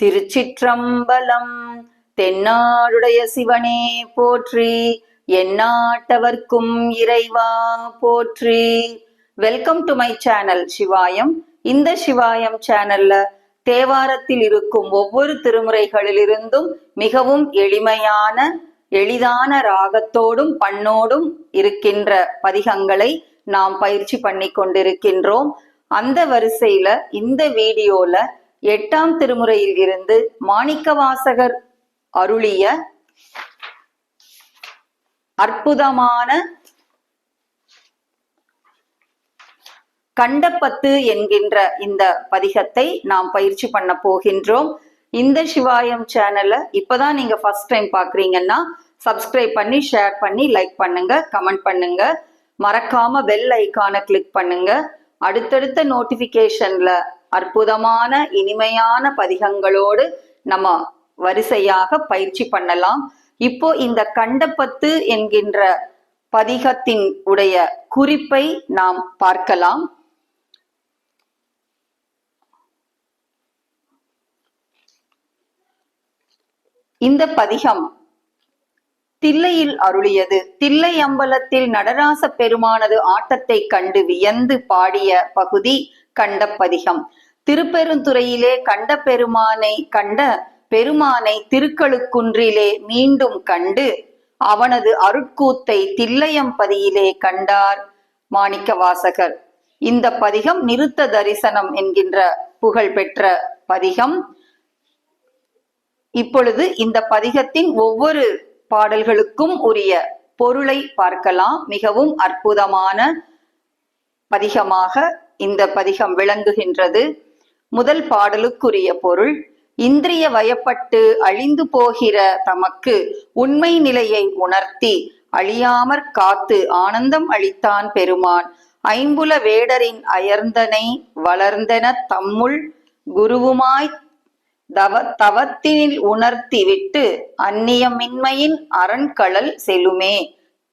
திருச்சிற்றம்பலம் தென்னாடுடைய சிவனே போற்றி எந்நாட்டவர்க்கும் இறைவா போற்றி. Welcome to my channel Sivayam இந்த சிவாயம் சேனல்ல தேவாரத்தில் இருக்கும் ஒவ்வொரு திருமுறைகளிலிருந்தும் மிகவும் எளிமையான எளிதான ராகத்தோடும் பண்ணோடும் இருக்கின்ற பதிகங்களை நாம் பயிற்சி பண்ணி கொண்டிருக்கின்றோம் அந்த வரிசையில இந்த வீடியோல எட்டாம் திருமுறையில் இருந்து மாணிக்கவாசகர் அருளிய அற்புதமான கண்டப்பத்து என்கின்ற இந்த பதிகத்தை நாம் பயிற்சி பண்ண போகின்றோம். இந்த சிவாயம் சேனலை இப்பதான் நீங்க ஃபர்ஸ்ட் டைம் பாக்குறீங்கன்னா சப்ஸ்கிரைப் பண்ணி ஷேர் பண்ணி லைக் பண்ணுங்க கமெண்ட் பண்ணுங்க. மறக்காம பெல் ஐக்கானை கிளிக் பண்ணுங்க. அடுத்தடுத்த நோட்டிபிகேஷன்ல அற்புதமான இனிமையான பதிகங்களோடு நம்ம வரிசையாக பயிற்சி பண்ணலாம். இப்போ இந்த கண்டப்பத்து என்கின்ற பதிகத்தின் உடைய குறிப்பை நாம் பார்க்கலாம். இந்த பதிகம் தில்லையில் அருளியது. தில்லை அம்பலத்தில் நடராச பெருமானது ஆட்டத்தை கண்டு வியந்து பாடிய பகுதி கண்ட பதிகம் திருப்பெருந்துறையிலே கண்ட பெருமானை கண்ட பெருமானை திருக்களுக்குன்றிலே மீண்டும் கண்டு அவனது அருட்கூத்தை தில்லையம்பதியிலே கண்டார் மாணிக்க வாசகர் இந்த பதிகம் நிறுத்த தரிசனம் என்கின்ற புகழ் பெற்ற பதிகம். இப்பொழுது இந்த பதிகத்தின் ஒவ்வொரு பாடல்களுக்கும் உரிய பொருளை பார்க்கலாம். மிகவும் அற்புதமான பதிகமாக இந்த பதிகம் விளங்குகின்றது. முதல் பாடலுக்குரிய பொருள் இந்திரிய வயப்பட்டு அழிந்து போகிற தமக்கு உண்மை நிலையை உணர்த்தி அழியாமற் காத்து ஆனந்தம் அளித்தான் பெருமான். ஐம்புல வேடரின் அயர்ந்தனை வளர்ந்தன தம்முள் குருவுமாய் தவ தவத்தினில் உணர்த்தி விட்டு அந்நியமின்மையின் அரண்களல் செலுமே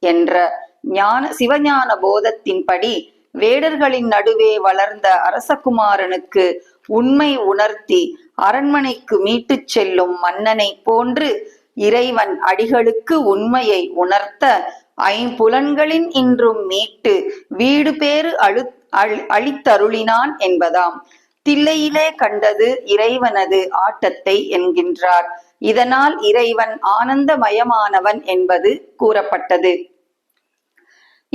என்ற ஞான சிவஞான போதத்தின்படி வேடர்களின் நடுவே வளர்ந்த அரசகுமாரனுக்கு உண்மை உணர்த்தி அரண்மனைக்கு மீட்டுச் செல்லும் மன்னனை போன்று இறைவன் அடிகளுக்கு உண்மையை உணர்த்த ஐம்புலன்களின் இன்றும் மீட்டு வீடு பேறு அழு அழித்தருளினான் என்பதாம். தில்லையிலே கண்டது இறைவனது ஆட்டத்தை என்கின்றார். இதனால் இறைவன் ஆனந்தமயமானவன் என்பது கூறப்பட்டது.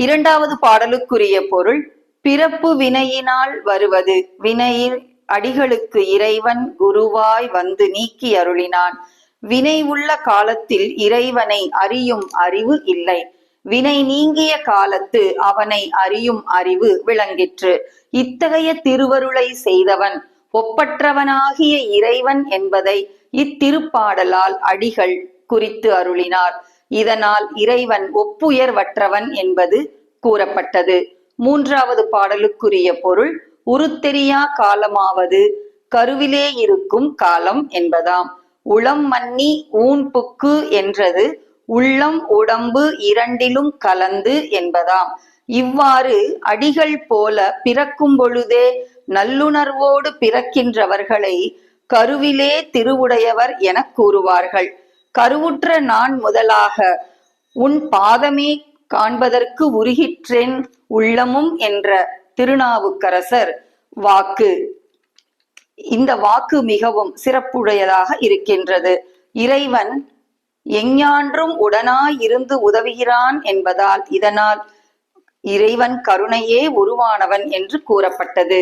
இரண்டாவது பாடலுக்குரிய பொருள் பிறப்பு வினையினால் வருவது. வினையில் அடிகளுக்கு இறைவன் குருவாய் வந்து நீக்கி அருளினான். வினை உள்ள காலத்தில் இறைவனை அறியும் அறிவு இல்லை. வினை நீங்கிய காலத்து அவனை அறியும் அறிவு விளங்கிற்று. இத்தகைய திருவருளை செய்தவன் ஒப்பற்றவனாகிய இறைவன் என்பதை இத்திருப்பாடலால் அடிகள் குறித்து அருளினார். இதனால் இறைவன் ஒப்புயர்வற்றவன் என்பது கூறப்பட்டது. மூன்றாவது பாடலுக்குரிய பொருள் உருத்தெரியா காலமாவது கருவிலே இருக்கும் காலம் என்பதாம். உளம் மன்னி ஊன்புக்கு என்றது உள்ளம் உடம்பு இரண்டிலும் கலந்து என்பதாம். இவ்வாறு அடிகள் போல பிறக்கும் பொழுதே நல்லுணர்வோடு பிறக்கின்றவர்களை கருவிலே திருவுடையவர் என கூறுவார்கள். கருவுற்ற நான் முதலாக உன் பாதமே காண்பதற்கு உருகிற்றேன் உள்ளமும் என்ற திருநாவுக்கரசர் வாக்கு. இந்த வாக்கு மிகவும் சிறப்புடையதாக இருக்கின்றது. இறைவன் எஞ்ஞான்றும் உடனாய் இருந்து உதவுகிறான் என்பதால் இதனால் இறைவன் கருணையே உருவானவன் என்று கூறப்பட்டது.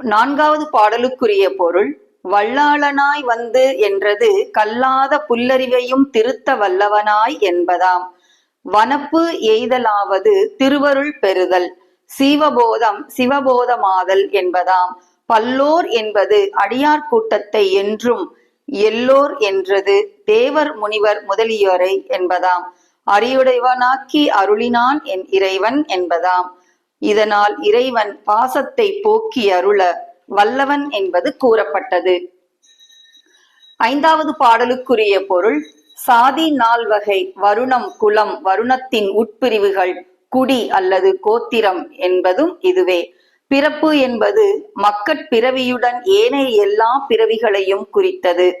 நான்காவது பாடலுக்குரிய பொருள் வல்லாளனாய் வந்து என்றது கல்லாத புல்லறிவையும் திருத்த வல்லவனாய் என்பதாம். வனப்பு எய்தலாவது திருவருள் பெறுதல் சீவபோதம் சிவபோதமாதல் என்பதாம். பல்லோர் என்பது அடியார் கூட்டத்தை என்றும் எல்லோர் என்றது தேவர் முனிவர் முதலியோரை என்பதாம். அறியுடையவனாக்கி அருளினான் என் இறைவன் என்பதாம். இதனால் இறைவன் பாசத்தை போக்கி அருள வல்லவன் என்பது கூறப்பட்டது. ஐந்தாவது பாடலுக்குரிய பொருள் சாதி நால் வகை வருணம் குலம் வருணத்தின் உட்பிரிவுகள் குடி அல்லது கோத்திரம் என்பதும் இதுவே. பிறப்பு என்பது மக்கட் பிறவியுடன் ஏனைய எல்லா பிறவிகளையும் குறித்தது.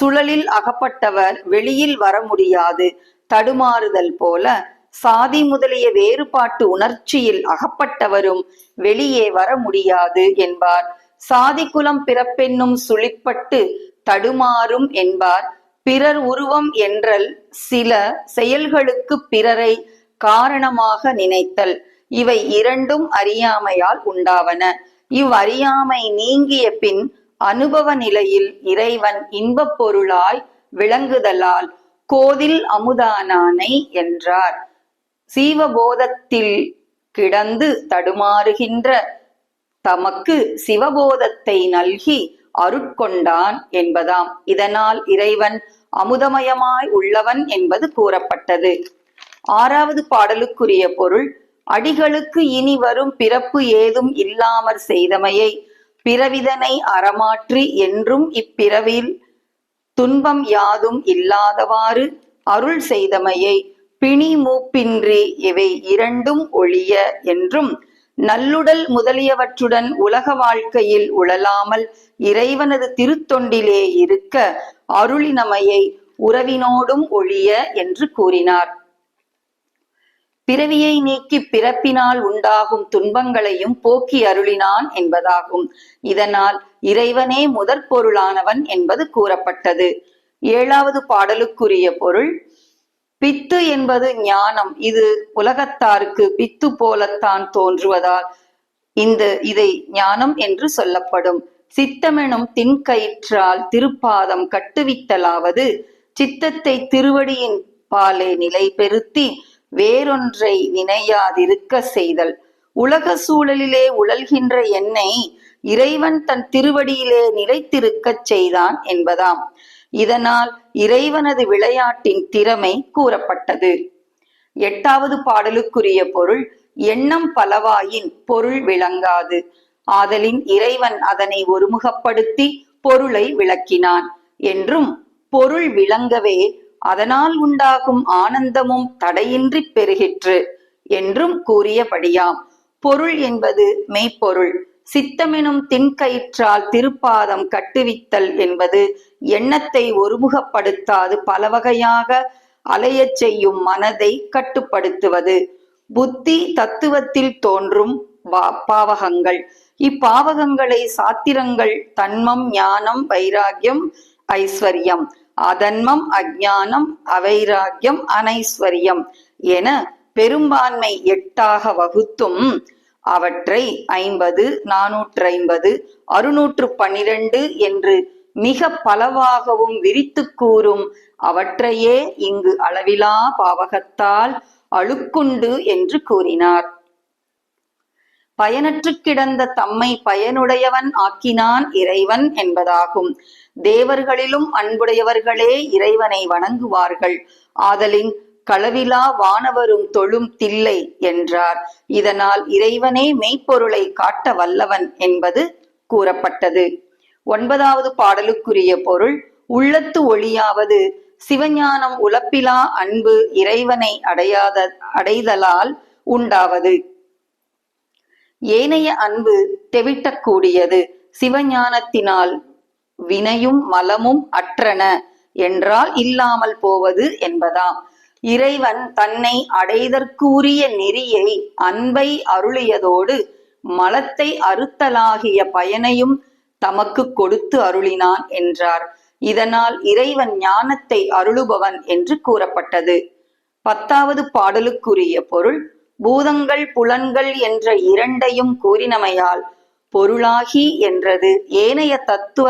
சுழலில் அகப்பட்டவர் வெளியில் வர முடியாது. தடுமாறுதல் போல சாதி முதலிய வேறுபாட்டு உணர்ச்சியில் அகப்பட்டவரும் வெளியே வர முடியாது என்பார். சாதி குலம் பிறப்பென்னும் சுழிப்பட்டு தடுமாறும் என்பார். பிறர் உருவம் என்றல் சில செயல்களுக்கு பிறரை காரணமாக நினைத்தல். இவை இரண்டும் அறியாமையால் உண்டாவன. இவ்வறியாமை நீங்கிய பின் அனுபவ நிலையில் இறைவன் இன்பப் பொருளாய் விளங்குதலால் கோதில் அமுதானானை என்றார். சீவபோதத்தில் கிடந்து தடுமாறுகின்ற தமக்கு சிவபோதத்தை நல்கி அருட்கொண்டான் என்பதாம். இதனால் இறைவன் அமுதமயமாய் உள்ளவன் என்பது கூறப்பட்டது. ஆறாவது பாடலுக்குரிய பொருள் அடிகளுக்கு இனி வரும் பிறப்பு ஏதும் இல்லாமற் செய்தமையை பிறவிதனை அறமாற்றி என்றும் இப்பிறவில் துன்பம் யாதும் இல்லாதவாறு அருள் செய்தமையை பிணி மூப்பின்றி இவை இரண்டும் ஒழிய என்றும் நல்லுடல் முதலியவற்றுடன் உலக வாழ்க்கையில் உழலாமல் இறைவனது திருத்தொண்டிலே இருக்க அருளினமையை உறவினோடும் ஒழிய என்று கூறினார். பிறவியை நீக்கி பிறப்பினால் உண்டாகும் துன்பங்களையும் போக்கி அருளினான் என்பதாகும். இதனால் இறைவனே முதற் பொருளானவன் என்பது கூறப்பட்டது. ஏழாவது பாடலுக்குரிய பொருள் பித்து என்பது ஞானம். இது உலகத்தாருக்கு பித்து போலத்தான் தோன்றுவதால் இந்த இதை ஞானம் என்று சொல்லப்படும். சித்தமெனும் தின்கயிற்றால் திருப்பாதம் கட்டுவித்தலாவது சித்தத்தை திருவடியின் பாலே நிலை பெருத்தி வேறொன்றை நினையாதிருக்க செய்தல். உலக சூழலிலே உழல்கின்ற என்னை இறைவன் தன் திருவடியிலே நிலைத்திருக்கச் செய்தான் என்பதாம். இதனால் இறைவனது விளையாட்டின் திறமை கூறப்பட்டது. எட்டாவது பாடலுக்குரிய பொருள் எண்ணம் பலவாயின் பொருள் விளங்காது. ஆதலின் இறைவன் அதனை ஒருமுகப்படுத்தி பொருளை விளக்கினான் என்றும் பொருள் விளங்கவே அதனால் உண்டாகும் ஆனந்தமும் தடையின்றி பெருகிற்று என்றும் கூறியபடியாம். பொருள் என்பது மெய்ப்பொருள். சித்தமெனும் தின்கயிற்றால் திருப்பாதம் கட்டுவித்தல் என்பது எண்ணத்தை ஒருமுகப்படுத்தாது பல வகையாக அலையச் செய்யும் மனதை கட்டுப்படுத்துவது. புத்தி தத்துவத்தில் தோன்றும் பாவகங்கள். இப்பாவகங்களை சாத்திரங்கள் தன்மம் ஞானம் வைராகியம் ஐஸ்வர்யம். அதன்மம் அஜானம் அவைராக்கியம் அனைஸ்வர்யம். என பெரும்பான்மை எட்டாக வகுத்தும் அவற்றை ஐம்பது நானூற்று ஐம்பது அறுநூற்று பன்னிரண்டு என்று மிக பலவாகவும் விரித்து கூறும் அவற்றையே இங்கு அளவிலா பாவகத்தால் அழுக்குண்டு என்று கூறினார். பயனற்று கிடந்த தம்மை பயனுடையவன் ஆக்கினான் இறைவன் என்பதாகும். தேவர்களிலும் அன்புடையவர்களே இறைவனை வணங்குவார்கள். ஆதலின் களவிலா வானவரும் தொழும் தில்லை என்றார். இதனால் இறைவனே மெய்ப்பொருளை காட்ட வல்லவன் என்பது கூறப்பட்டது. ஒன்பதாவது பாடலுக்குரிய பொருள் உள்ளத்து ஒளியாவது சிவஞானம் உழப்பிலா அன்பு இறைவனை அடையாத அடைதலால் உண்டாவது. ஏனைய அன்பு தெவிட்டக்கூடியது சிவஞானத்தினால் வினையும் மலமும் அற்றன என்றால் இல்லாமல் போவது என்பதாம். இறைவன் தன்னை அடைதற்குரிய நெறியை அன்பை அருளியதோடு மலத்தை அறுத்தலாகிய பயனையும் தமக்கு கொடுத்து அருளினான் என்றார். இதனால் இறைவன் ஞானத்தை அருளுபவன் என்று கூறப்பட்டது. பத்தாவது பாடலுக்குரிய பொருள் பூதங்கள் புலன்கள் என்ற இரண்டையும் கூறினமையால் பொருளாகி என்றது. ஏனைய தத்துவ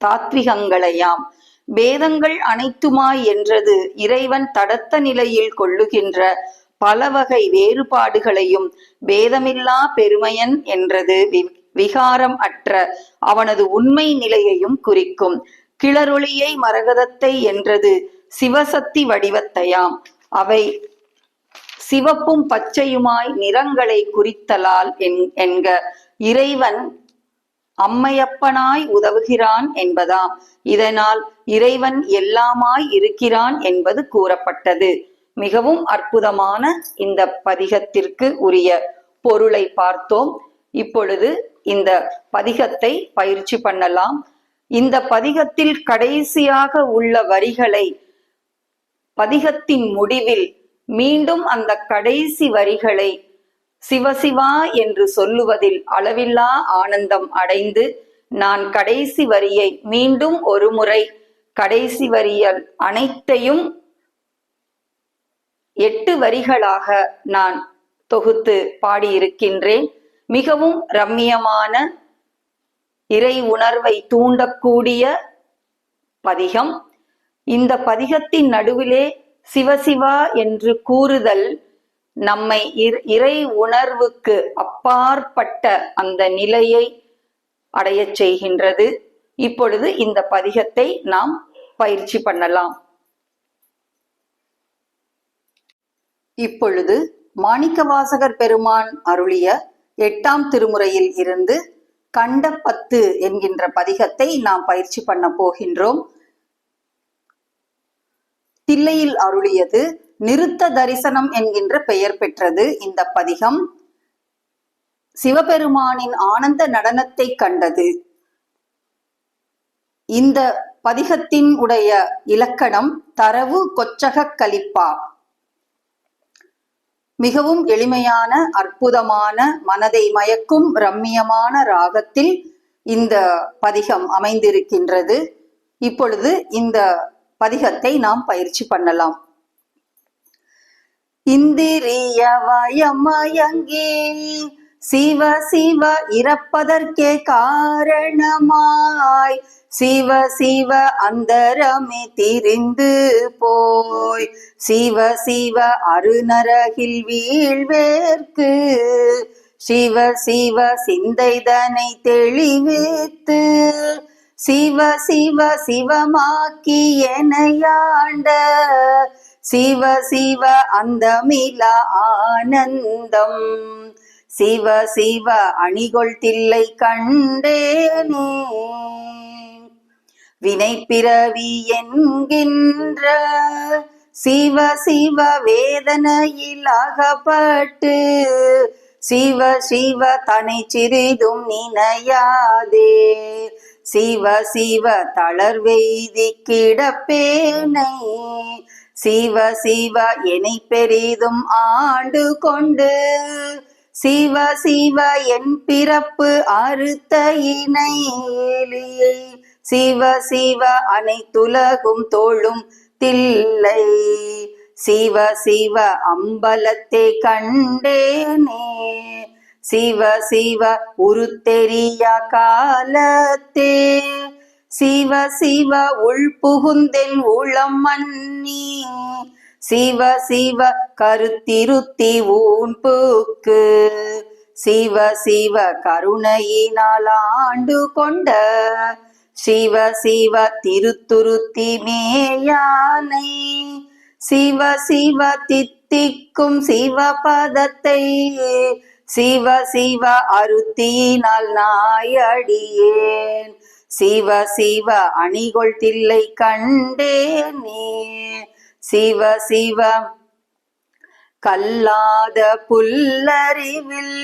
தாத்விகங்களையாம் பேதங்கள் அனைத்துமாய் என்றது இறைவன் தடத்த நிலையில் கொள்ளுகின்ற பல வகை வேறுபாடுகளையும் பேதமில்லா பெருமையன் என்றது விகாரம் அற்ற அவனது உண்மை நிலையையும் குறிக்கும். கிளரொளியை மரகதத்தை என்றது சிவசக்தி வடிவத்தையாம். அவை சிவப்பும் பச்சையுமாய் நிறங்களை குறித்தலால் என்- என்க இறைவன் அம்மையப்பனாய் உதவுகிறான் என்பதாம் இதனால் இறைவன் எல்லாமாய் இருக்கிறான் என்பது கூறப்பட்டது. மிகவும் அற்புதமான இந்த பதிகத்திற்கு உரிய பொருளை பார்த்தோம். இப்பொழுது இந்த பதிகத்தை பயிற்சி பண்ணலாம். இந்த பதிகத்தில் கடைசியாக உள்ள வரிகளை பதிகத்தின் முடிவில் மீண்டும் அந்த கடைசி வரிகளை சிவசிவா என்று சொல்லுவதில் அளவில்லா ஆனந்தம் அடைந்து நான் கடைசி வரியை மீண்டும் ஒரு முறை கடைசி வரியல் அனைத்தையும் எட்டு வரிகளாக நான் தொகுத்து பாடியிருக்கின்றேன். மிகவும் ரம்மியமான இறை உணர்வை தூண்டக்கூடிய பதிகம். இந்த பதிகத்தின் நடுவிலே சிவசிவா என்று கூறுதல் நம்மை இறை உணர்வுக்கு அப்பாற்பட்ட அந்த நிலையை அடையச் செய்கின்றது. இப்பொழுது இந்த பதிகத்தை நாம் பயிற்சி பண்ணலாம். இப்பொழுது மாணிக்கவாசகர் பெருமான் அருளிய எட்டாம் திருமுறையில் இருந்து கண்ட பத்து என்கின்ற பதிகத்தை நாம் பயிற்சி பண்ண போகின்றோம். தில்லையில் அருளியது நிறுத்த தரிசனம் என்கின்ற பெயர் பெற்றது இந்த பதிகம். சிவபெருமானின் ஆனந்த நடனத்தை கண்டது. இந்த பதிகத்தின் உடைய இலக்கணம் தரவு கொச்சக கலிப்பா. மிகவும் எளிமையான அற்புதமான மனதை மயக்கும் ரம்மியமான ராகத்தில் இந்த பதிகம் அமைந்திருக்கின்றது. இப்பொழுது இந்த பதிகத்தை நாம் பயிற்சி பண்ணலாம். இந்திரிய வயமயங்கே சிவ சிவ இறப்பதற்கே காரணமாய் சிவ சிவ அந்தரமே திரிந்து போய் சிவ சிவ அருநரகில் வீழ்வேற்கு சிவ சிவ சிந்தைதனை தெளிவித்து சிவ சிவ சிவமாக்கி எனையாண்ட சிவ சிவ அந்தமில ஆனந்தம். சிவ சிவ அணிகொள் தில்லை கண்டேனே. வினை பிறவி என்கின்ற. சிவ சிவ வேதனையில் அகப்பட்டு. சிவ சிவ தனை சிறிதும் நினையாதே. சிவ சிவ தளர்வெய்தி கிடப்பேனை. சிவ சிவ எனை பெரிதும் ஆண்டு கொண்டு. சிவ சிவ என் பிறப்பு அறுத்த இணை சிவ சிவ அனைத்துலகும் தோளும் தில்லை. சிவ சிவ அம்பலத்தை கண்டேனே. சிவ சிவ உருத்தெரிய காலத்தே. சிவ சிவ உள் புகுந்தென் உளம் மன்னி. சிவ சிவ கருத்திருத்தி ஊன்புக்கு. சிவ சிவ கருணையினால் ஆண்டு கொண்ட. சிவ சிவ திருத்துருத்தி மேயானை. சிவ சிவ தித்திக்கும் சிவபதத்தை. சிவ சிவ அருத்தியினால் நாயடியேன். சிவ சிவ அணிகொள் தில்லை கண்டேனே சிவ சிவ கல்லாத புல்லறிவில்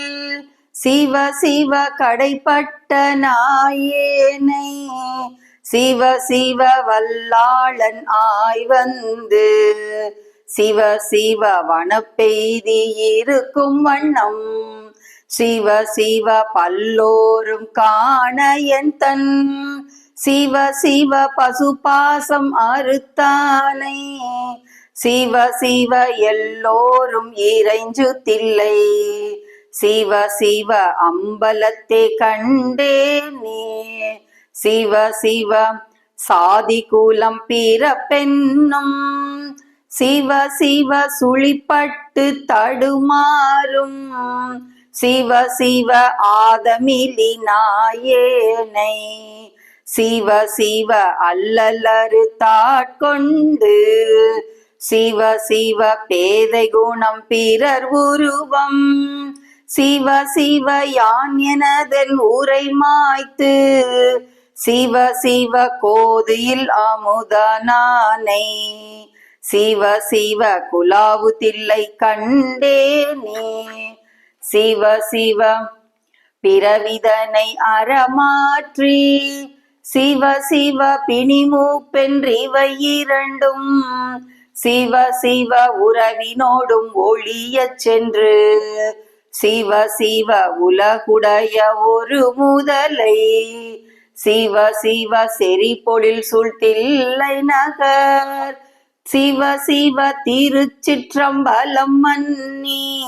சிவ சிவ கடைப்பட்ட நாயேனை. சிவ சிவ வல்லாளன் ஆய் வந்து சிவ சிவ வனப்பெய்தி இருக்கும் வண்ணம். சிவ சிவ பல்லோரும் காண என் தன். சிவ சிவ பசுபாசம் அறுத்தானை. சிவ சிவ எல்லோரும் இறைஞ்சு தில்லை. சிவ சிவ அம்பலத்தை கண்டே நீ. சிவ சிவ சாதி குலம் பிற பெண்ணும் சிவ சிவ சுழிப்பட்டு தடுமாறும். சிவ சிவ ஆதமிலி நாயேனை. சிவ சிவ அல்லலறு தாட்கொண்டு. சிவ சிவ பேதை குணம் பிறர் உருவம். சிவ சிவ யான் எனதன் உரை மாய்த்து. சிவ சிவ கோதியில் அமுதனானை சிவ சிவ குலாவு தில்லை நீ. சிவ சிவ பிறவிதனை அறமாற்றி. சிவ சிவ பிணிமூப்பென்றிவை இரண்டும். சிவ சிவ உறவினோடும் ஒளியச் சென்று. சிவ சிவ உலகுடைய ஒரு முதலை. சிவ சிவ செறிபொழில் சுழ்த்தில்லை நகர். சிவ சிவ திருச்சிற்றம்பலம் மன்னி.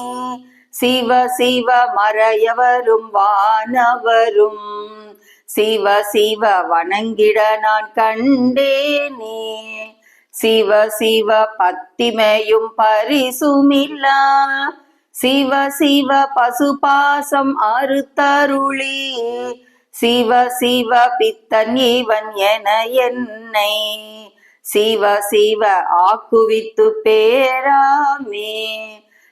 சிவ சிவ மறையவரும் வானவரும். சிவ சிவ வணங்கிட நான் கண்டேனே. சிவ சிவ பத்திமையும் பரிசுமில்லா. சிவ சிவ பசுபாசம் அறுத்தருளி. சிவ சிவ பித்தன் இவன் என என்னை சிவ சிவ ஆக்குவித்து பேராமே.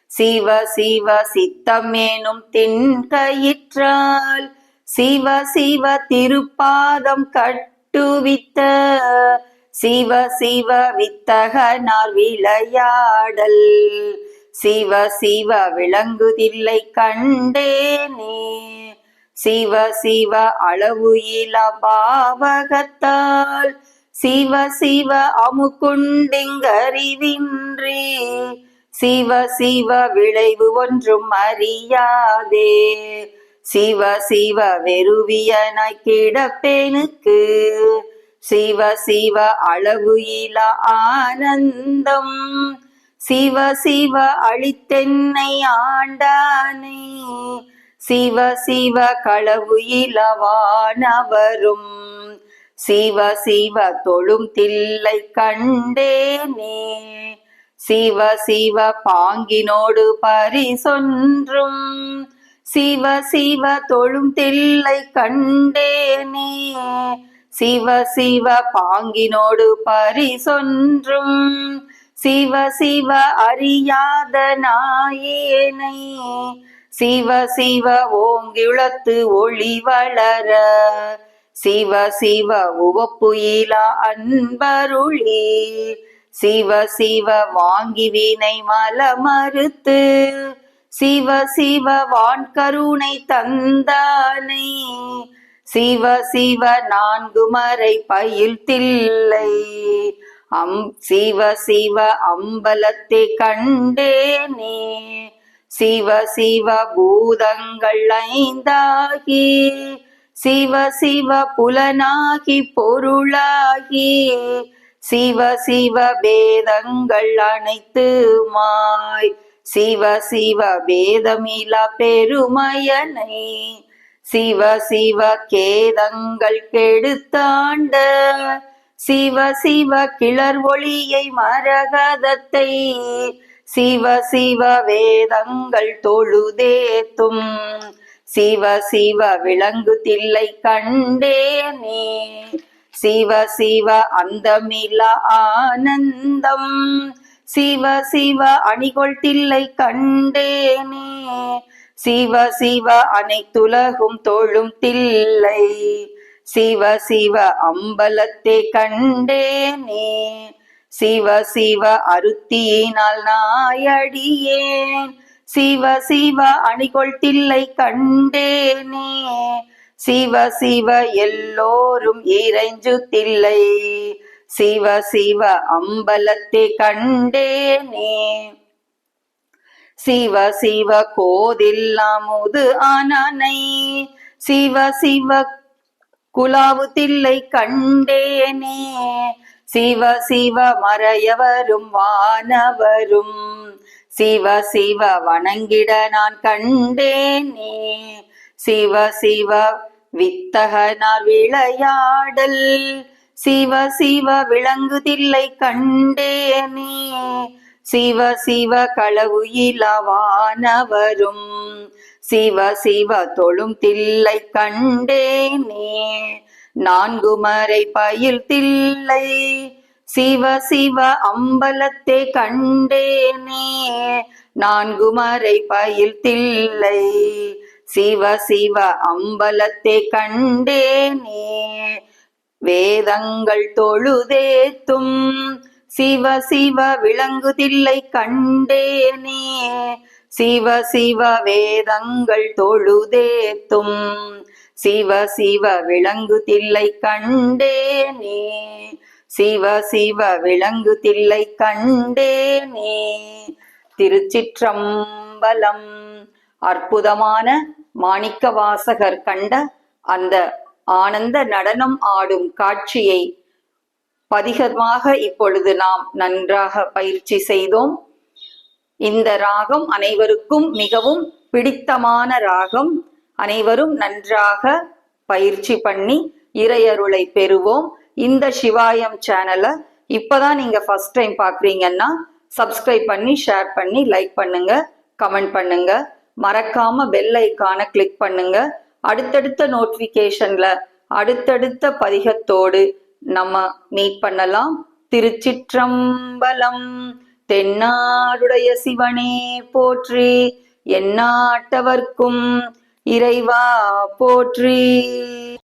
சிவ சிவ சித்தமேனும் தின்கயிற்றால் சிவ சிவ திருப்பாதம் கட்டுவித்த. சிவ சிவ வித்தகனார் விளையாடல். சிவ சிவ விளங்குதில்லை கண்டேனே. சிவ சிவ அளவு இல பாவகத்தால். சிவ சிவ அமுக்குண்டிங்கறிவின்றி. சிவ சிவ விளைவு ஒன்றும் அறியாதே. சிவ சிவ வெறுவியன கிடப்பேனுக்கு. சிவ சிவ அளவு இல ஆனந்தம். சிவ சிவ அழித்தென்னை ஆண்டானே. சிவ சிவ களவு இலவானவரும். சிவ சிவ தொழும் தில்லை கண்டேனே சிவ சிவ பாங்கினோடு பரிசொன்றும். சிவ சிவ தொழும் தில்லை கண்டேனே சிவ சிவ பாங்கினோடு பரிசொன்றும். சிவ சிவ அறியாத நாயேனை. சிவ சிவ ஓங்கிழத்து ஒளி வளர. சிவ சிவ உவப்புயிலா அன்பருளி. சிவ சிவ வாங்கி வீணை மல மறுத்து. சிவ சிவ வான் கருணை தந்தானை. சிவ சிவ நான்கு மறை பயில் தில்லை. அம் சிவ சிவ அம்பலத்தை கண்டேனே. சிவ சிவ பூதங்கள் ஐந்தாகி. சிவ சிவ புலனாகி பொருளாகி சிவ சிவ பேதங்கள் அனைத்துமாய் சிவ சிவ வேதமிலா பெருமையனை சிவ சிவ கேதங்கள் கெடுத்தாண்ட சிவ சிவ கிளர் ஒளியை மரகதத்தை சிவ சிவ வேதங்கள் தொழுதேத்தும் சிவ சிவ விளங்கு தில்லை கண்டேனே சிவ சிவ அந்தமில ஆனந்தம். சிவ சிவ அணிகொள் தில்லை கண்டேனே சிவ சிவ அனைத்துலகும் தொழும் தில்லை. சிவ சிவ அம்பலத்தை கண்டேனே சிவ சிவ அருத்தியினால் நாயடியேன். சிவ சிவ அணிகொள் தில்லை கண்டேனே சிவ சிவ எல்லோரும் இறைஞ்சு தில்லை. சிவ சிவ அம்பலத்தை கண்டேனே சிவ சிவ கோதில்லாமுது ஆனனை. சிவ சிவ குலாவு தில்லை கண்டேனே சிவ சிவ மறையவரும் வானவரும். சிவ சிவ வணங்கிட நான் கண்டேனே. சிவ சிவ வித்தகனார் விளையாடல். சிவ சிவ விளங்குதில்லை கண்டேனே. சிவ சிவ களவு இலவானவரும் சிவ சிவ தொழும் தில்லை கண்டேனே. நான்கு மறை பயில் தில்லை சிவ சிவ அம்பலத்தை கண்டேனே. நான்கு மறை பயில் தில்லை சிவ சிவ அம்பலத்தை கண்டேனே. வேதங்கள் தொழுதேத்தும் சிவ சிவ விளங்குதில்லை கண்டேனே. சிவ சிவ வேதங்கள் தொழுதேத்தும் சிவ சிவ விளங்குதில்லை கண்டேனே. சிவ சிவ விளங்கு தில்லை கண்டேனே. திருச்சிற்றம்பலம். அற்புதமான மாணிக்க வாசகர் கண்ட அந்த ஆனந்த நடனம் ஆடும் காட்சியை பதிகமாக இப்பொழுது நாம் நன்றாக பயிற்சி செய்தோம். இந்த ராகம் அனைவருக்கும் மிகவும் பிடித்தமான ராகம். அனைவரும் நன்றாக பயிற்சி பண்ணி இறையருளை பெறுவோம். இந்த சிவாயம் சேனலை இப்போதான் நீங்க ஃபர்ஸ்ட் டைம் பாக்குறீங்கன்னா சப்ஸ்கிரைப் பண்ணி ஷேர் பண்ணி லைக் பண்ணுங்க கமெண்ட் பண்ணுங்க. மறக்காம பெல் ஐக்கான கிளிக் பண்ணுங்க. அடுத்தடுத்த நோட்டிபிகேஷன்ல அடுத்தடுத்த பதிகத்தோடு நம்ம மீட் பண்ணலாம். திருச்சிற்றம்பலம் தென்னாடுடைய சிவனே போற்றி எந்நாட்டவர்க்கும் இறைவா போற்றி.